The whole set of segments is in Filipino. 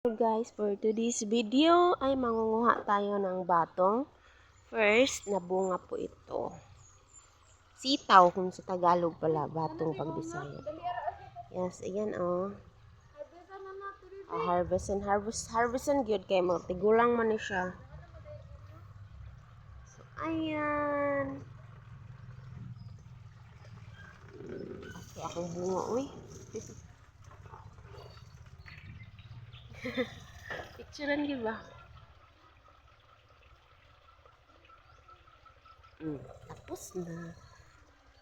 So guys, for today's video ay mangunguha tayo ng batong. First, na bunga po ito. Sitaw kung sa Tagalog pala, batong pag Bisaya. Yes, ayan oh. Ah, harvest and harvest, harvest and good kay mo. Tigulang man siya. So, ayan. Ako akong bunga, uy. Picturean di ba? Mm, tapos na.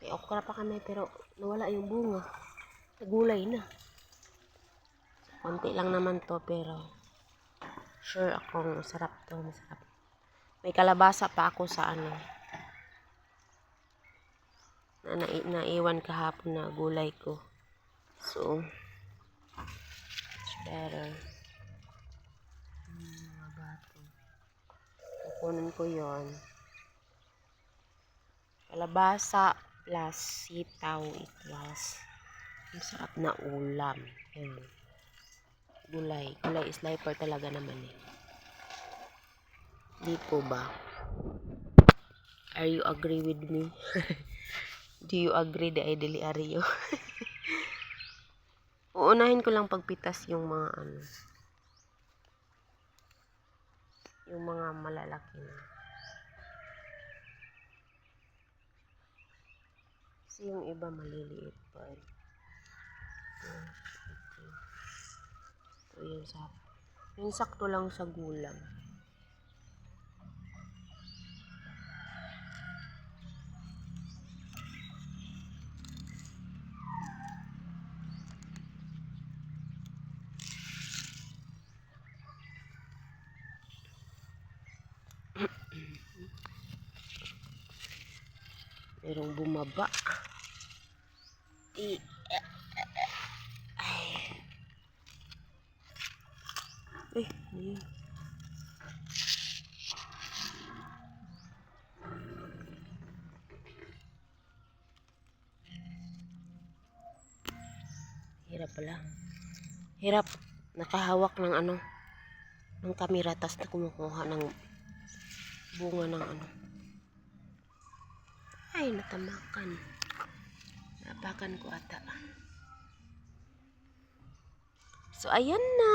May okra pa kami pero nawala yung bunga. Nagulay na. Konti lang naman to pero sure akong masarap to. Masarap. May kalabasa pa ako sa ano. Na, na naiwan kahapon na gulay ko. So, it's better. Hmm, mga bato. Kukunin ko yon Kalabasa plus sitaw equals masarap na ulam. Yan. Gulay. Gulay is talaga naman eh. Di po ba? Are you agree with me? Do you agree that I dili Ario? Uunahin ko lang pagpitas yung mga ano. Yung mga malalaki na. Kasi yung iba maliliit pa eh. Ito, ito. Ito yung sak. Yung sakto lang sa gulang. Merong bumaba. I, ay. Eh, ano yun? Hirap pala. Hirap. Nakahawak ng ano, ng kamera, tas na kumukuha ng bunga ng ano. Ay, natamakan. Napakan ko ata. So, ayan na.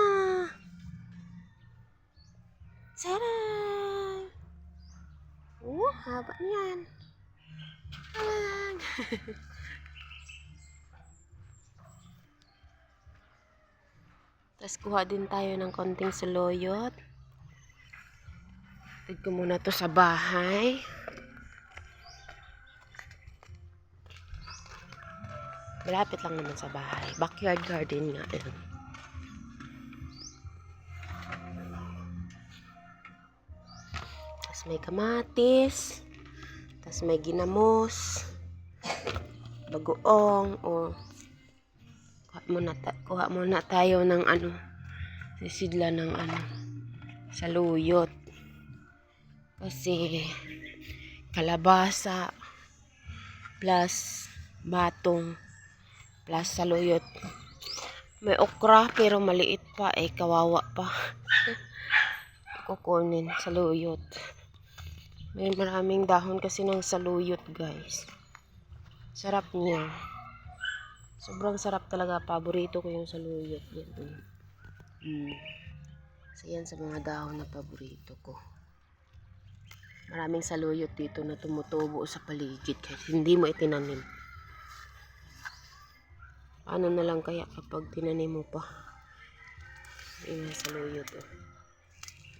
Tara! Oh, haba niyan. Alang! Tapos kuha din tayo ng konting saloyot. Tignan ko muna to sa bahay. Malapit lang naman sa bahay. Backyard garden nga. Ayan. Tapos may kamatis. Tapos may ginamos. Bagoong. O kuha muna, ta- kuha muna tayo ng ano. Sisidla ng ano. Saluyot. Kasi kalabasa plus batong plus saluyot. May okra pero maliit pa eh kawawa pa. Kukunin saluyot. May maraming dahon kasi ng saluyot guys. Sarap niya. Sobrang sarap talaga. Paborito ko yung saluyot. Yan. Mm. Kasi yan sa mga dahon na paborito ko. Maraming saluyot dito na tumutubo sa paligid kahit hindi mo itinanim. Paano na lang kaya kapag tinanim mo pa? Ayan, saluyot oh.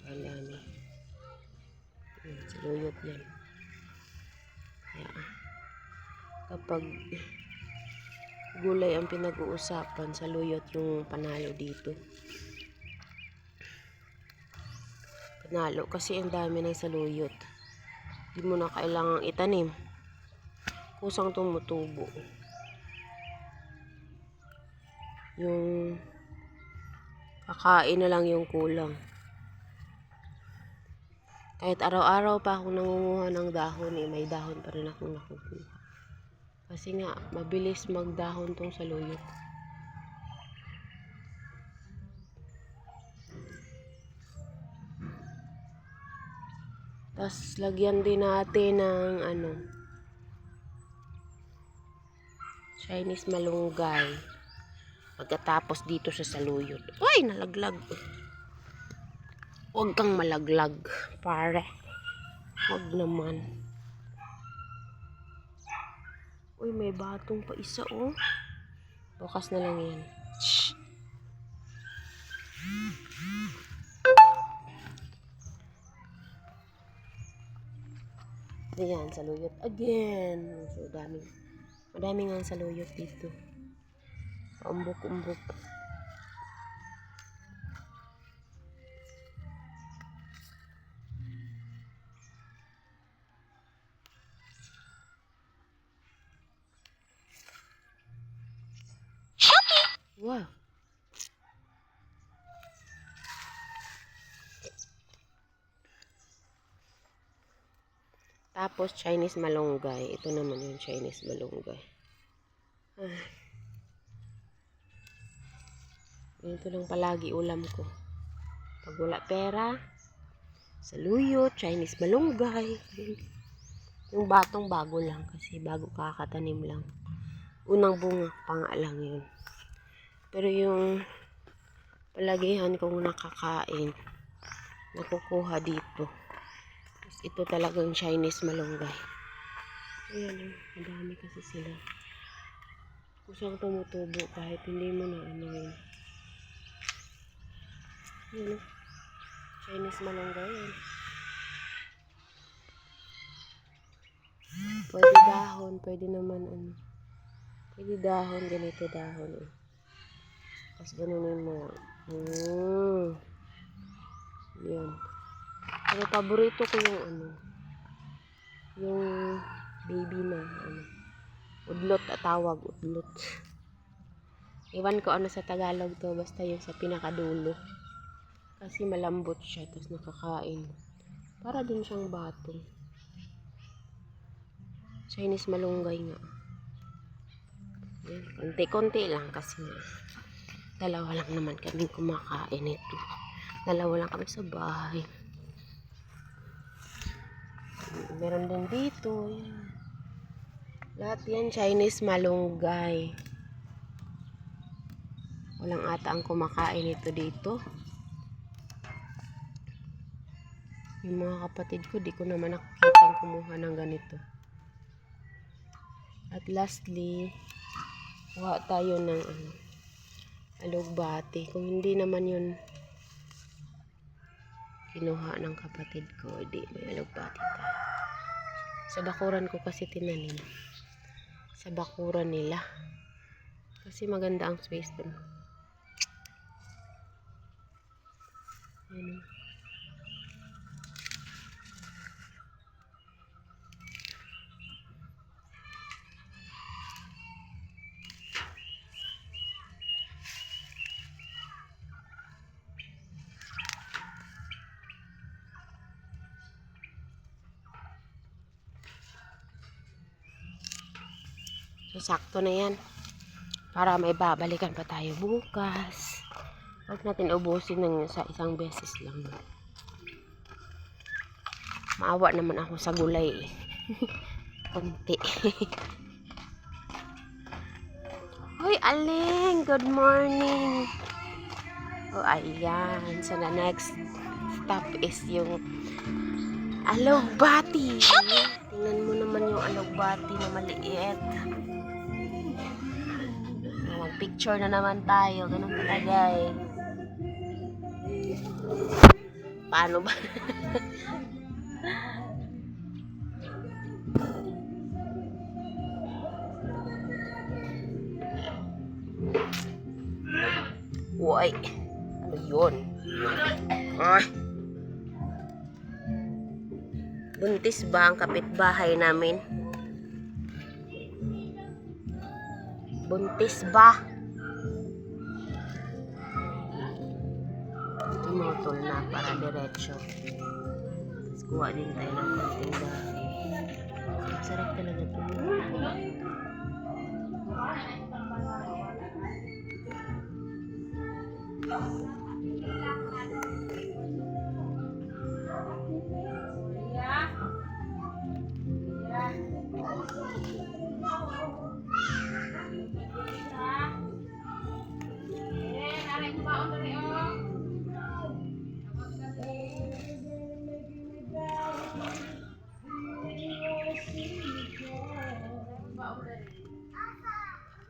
Ang dami. Ayan, saluyot yan. Kaya, kapag gulay ang pinag-uusapan, saluyot yung panalo dito. Panalo kasi ang dami ng saluyot. Hindi mo na kailangang itanim. Kusang tumutubo yung kakain na lang yung kulang. Kahit araw-araw pa akong nangunguha ng dahon eh, may dahon pa rin akong nakukuha. Kasi nga mabilis magdahon tong saluyot Tapos lagyan din natin ng ano Chinese malunggay. Pagkatapos dito sa saluyot. Uy, nalaglag. Huwag kang malaglag, pare. Huwag naman. Uy, may batong pa isa, oh. Bukas na lang yan. Shh. Ayan, saluyot again. So, dami. Madami nga saluyot dito. Umbok-umbok. Wow. Tapos, Chinese malunggay. Ito naman yung Chinese malunggay. Ganito lang palagi ulam ko. Pag wala pera, saluyot, Chinese malunggay. Yung batong bago lang kasi bago kakatanim lang. Unang bunga pa nga lang yun. Pero yung palagihan kong nakakain, nakukuha dito. Ito talagang Chinese malunggay. Ayan, madami kasi sila. Kusang tumutubo kahit hindi mo na ano yun. Oh. Chinese malunggay yan. Pwede dahon, pwede naman ano. Pwede dahon, ganito dahon eh. Tapos ganunin mo. Mm. Yan. Pero paborito ko yung ano. Yung baby na ano. Udlot at tawag, udlot. Iwan ko ano sa Tagalog to, basta yung sa pinakadulo. Kasi malambot siya, tapos nakakain. Para din siyang batong. Chinese malunggay nga. Konti-konti lang kasi nga. Dalawa lang naman kami kumakain ito. Dalawa lang kami sa bahay. Meron din dito. Yan. Lahat yan Chinese malunggay. Walang ata ang kumakain ito dito. Yung mga kapatid ko, di ko naman nakikita kumuha ng ganito. At lastly, kuha tayo ng ano, alugbati. Kung hindi naman yun kinuha ng kapatid ko, di may alugbati tayo. Sa bakuran ko kasi tinanim. Sa bakuran nila. Kasi maganda ang space dun. Ayan. Sakto na yan. Para may babalikan pa tayo bukas. Huwag natin ubusin ng sa isang beses lang. Maawa naman ako sa gulay eh. Kunti. Hoy, Aling! Good morning! Oh, ayan. So, the next stop is yung Alogbati. Tingnan mo naman yung alogbati na maliit. Mag-picture na naman tayo. Ganun talaga eh. Paano ba? Uy. Ano yun? Ay. Buntis ba ang kapitbahay namin? Buntis ba? Tumutol na para diretso. Tapos kuha din tayo ng konting dahon. Sarap talaga ito. And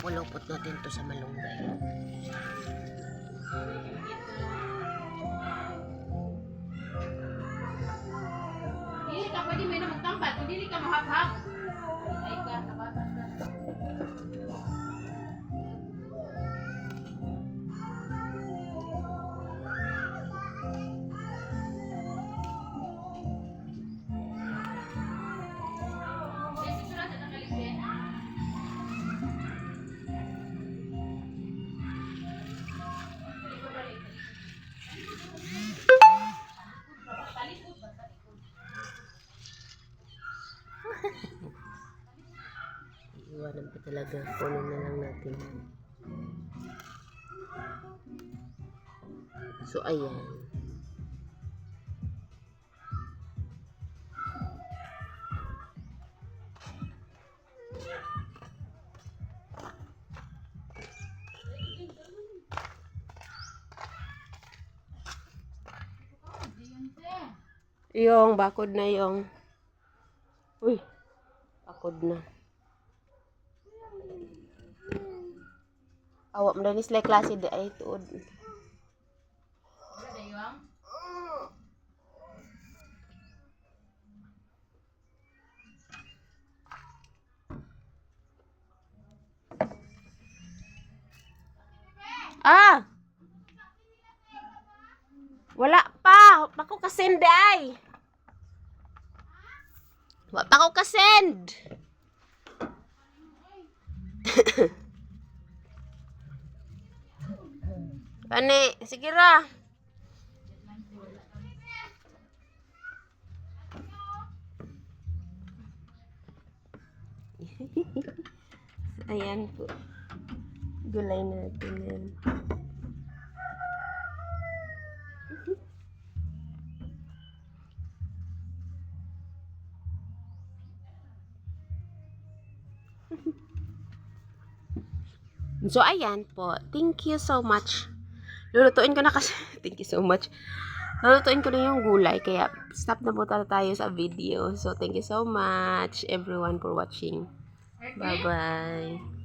Ipapulupot natin to sa malunggay. Dili ka pwede may na magtambal kung dili ka mahaghag. Iwanan pa talaga. Kunin na lang natin. So, ayan. Yung bakod na yung. Uy, bakod na. Awak mo danis like klase di ay tuod. Ah! Wala pa. Pa ko kasend ay. Wala pa ko kasend. Pani, sige ra. Ayan po. Gulay natin yan. So, ayan po. Thank you so much. Lulutuin ko na kasi. Thank you so much. Lulutuin ko na yung gulay. Kaya, stop na po tayo sa video. So, thank you so much, everyone, for watching. Bye-bye.